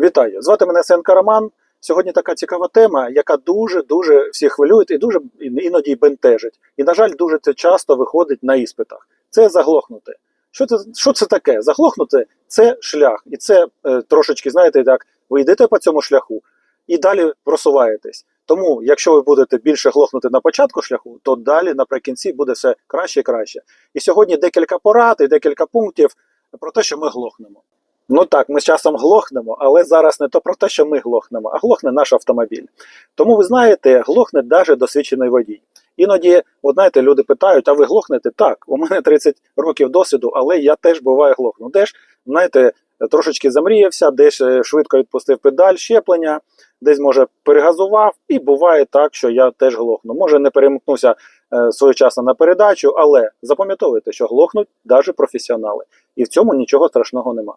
Вітаю! Звати мене Сенка Роман. Сьогодні така цікава тема, яка дуже-дуже всіх хвилює і дуже іноді бентежить. І, на жаль, дуже це часто виходить на іспитах. Це заглохнути. Що це, що це таке? Заглохнути це шлях. І це е, трошечки, знаєте, так, ви йдете по цьому шляху і далі просуваєтесь. Тому, якщо ви будете більше глохнути на початку шляху, то далі наприкінці буде все краще і краще. І сьогодні декілька порад і декілька пунктів про те, що ми глохнемо. Ну так, ми з часом глохнемо, але зараз не то про те, що ми глохнемо, а глохне наш автомобіль. Тому ви знаєте, глохне навіть досвідчений водій. Іноді, от знаєте, люди питають, а ви глохнете? Так, у мене 30 років досвіду, але я теж буває глохну. Десь, знаєте, трошечки замріявся, десь е, швидко відпустив педаль щеплення, десь, може, перегазував, і буває так, що я теж глохну. Може, не перемкнуся е, своєчасно на передачу, але запам'ятовуйте, що глохнуть навіть професіонали. І в цьому нічого страшного нема.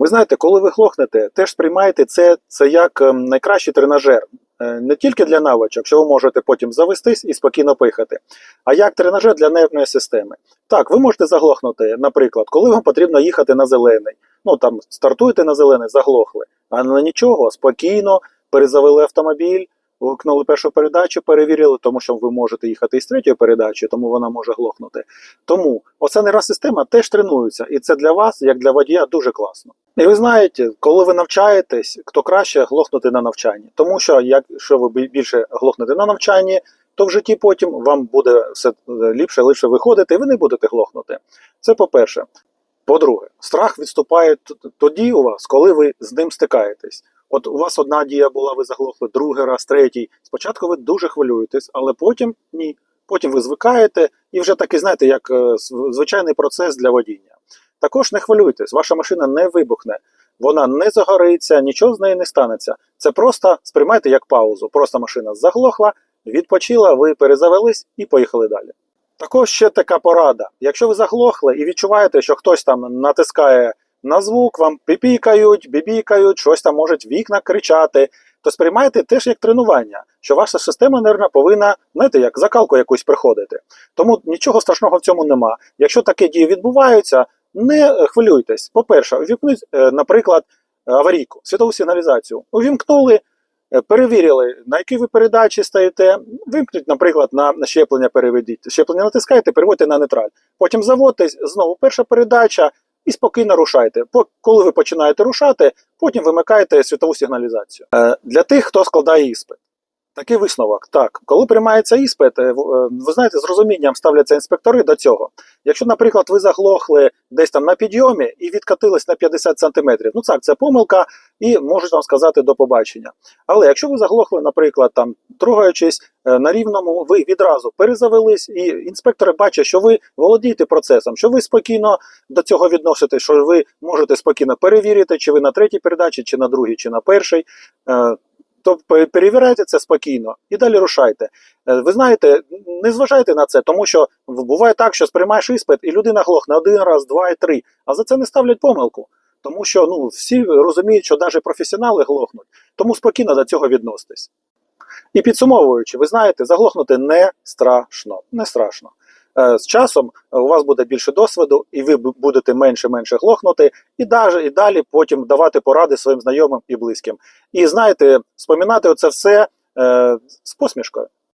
Ви знаєте, коли ви глохнете, теж сприймаєте це, це як ем, найкращий тренажер. Е, Не тільки для навичок, що ви можете потім завестись і спокійно пихати, а як тренажер для нервної системи. Так, ви можете заглохнути, наприклад, коли вам потрібно їхати на зелений. Ну там стартуєте на зелений, заглохли, а на нічого, спокійно перезавели автомобіль, вимкнули першу передачу, перевірили, тому що ви можете їхати із третьої передачі, тому вона може глохнути. Тому оця система теж тренується, і це для вас, як для водія, дуже класно. І ви знаєте, коли ви навчаєтесь, то краще глохнути на навчанні. Тому що якщо ви більше глохнете на навчанні, то в житті потім вам буде все е, ліпше, ліпше виходити, і ви не будете глохнути. Це по-перше. По-друге, страх відступає тоді у вас, коли ви з ним стикаєтесь. От у вас одна дія була, ви заглохли, другий раз, третій. Спочатку ви дуже хвилюєтесь, але потім ні. Потім ви звикаєте і вже такий, знаєте, як е, звичайний процес для водіння. Також не хвилюйтесь, ваша машина не вибухне, вона не загориться, нічого з нею не станеться. Це просто сприймайте як паузу. Просто машина заглохла, відпочила, ви перезавелись і поїхали далі. Також ще така порада. Якщо ви заглохли і відчуваєте, що хтось там натискає на звук, вам піпікають, бібікають, щось там можуть вікна кричати, то сприймайте теж як тренування, що ваша система нервна повинна, знаєте, як закалку якусь приходити. Тому нічого страшного в цьому нема. Якщо такі дії відбуваються, не хвилюйтесь. По-перше, увімкніть, е, наприклад, аварійку, світову сигналізацію. Увімкнули, е, перевірили, на якій ви передачі стоїте. Вимкніть, наприклад, на на щеплення переведіть. Щеплення натискаєте, переводьте на нейтраль. Потім заводьтесь, знову перша передача і спокійно рушайте. Коли ви починаєте рушати, потім вимикаєте світову сигналізацію. Е, Для тих, хто складає іспит. Такий висновок. Так, коли приймається іспит, е, е, ви знаєте, з розумінням ставляться інспектори до цього. Якщо, наприклад, ви заглохли десь там на підйомі і відкатились на 50 сантиметрів, ну так, це помилка, і можуть вам сказати до побачення. Але якщо ви заглохли, наприклад, там трогаючись е, на рівному, ви відразу перезавелись, і інспектори бачать, що ви володієте процесом, що ви спокійно до цього відноситесь, що ви можете спокійно перевірити, чи ви на третій передачі, чи на другій, чи на першій. То перевіряйте це спокійно і далі рушайте. Е, Ви знаєте, не зважайте на це, тому що буває так, що сприймаєш іспит, і людина глохне один раз, два і три, а за це не ставлять помилку. Тому що ну, всі розуміють, що навіть професіонали глохнуть, тому спокійно до цього відноситесь. І підсумовуючи, ви знаєте, заглохнути не страшно. Не страшно. Е, З часом е, у вас буде більше досвіду, і ви будете менше-менше глохнути, і, даже, і далі потім давати поради своїм знайомим і близьким. І знаєте, спомінати оце все е, з посмішкою.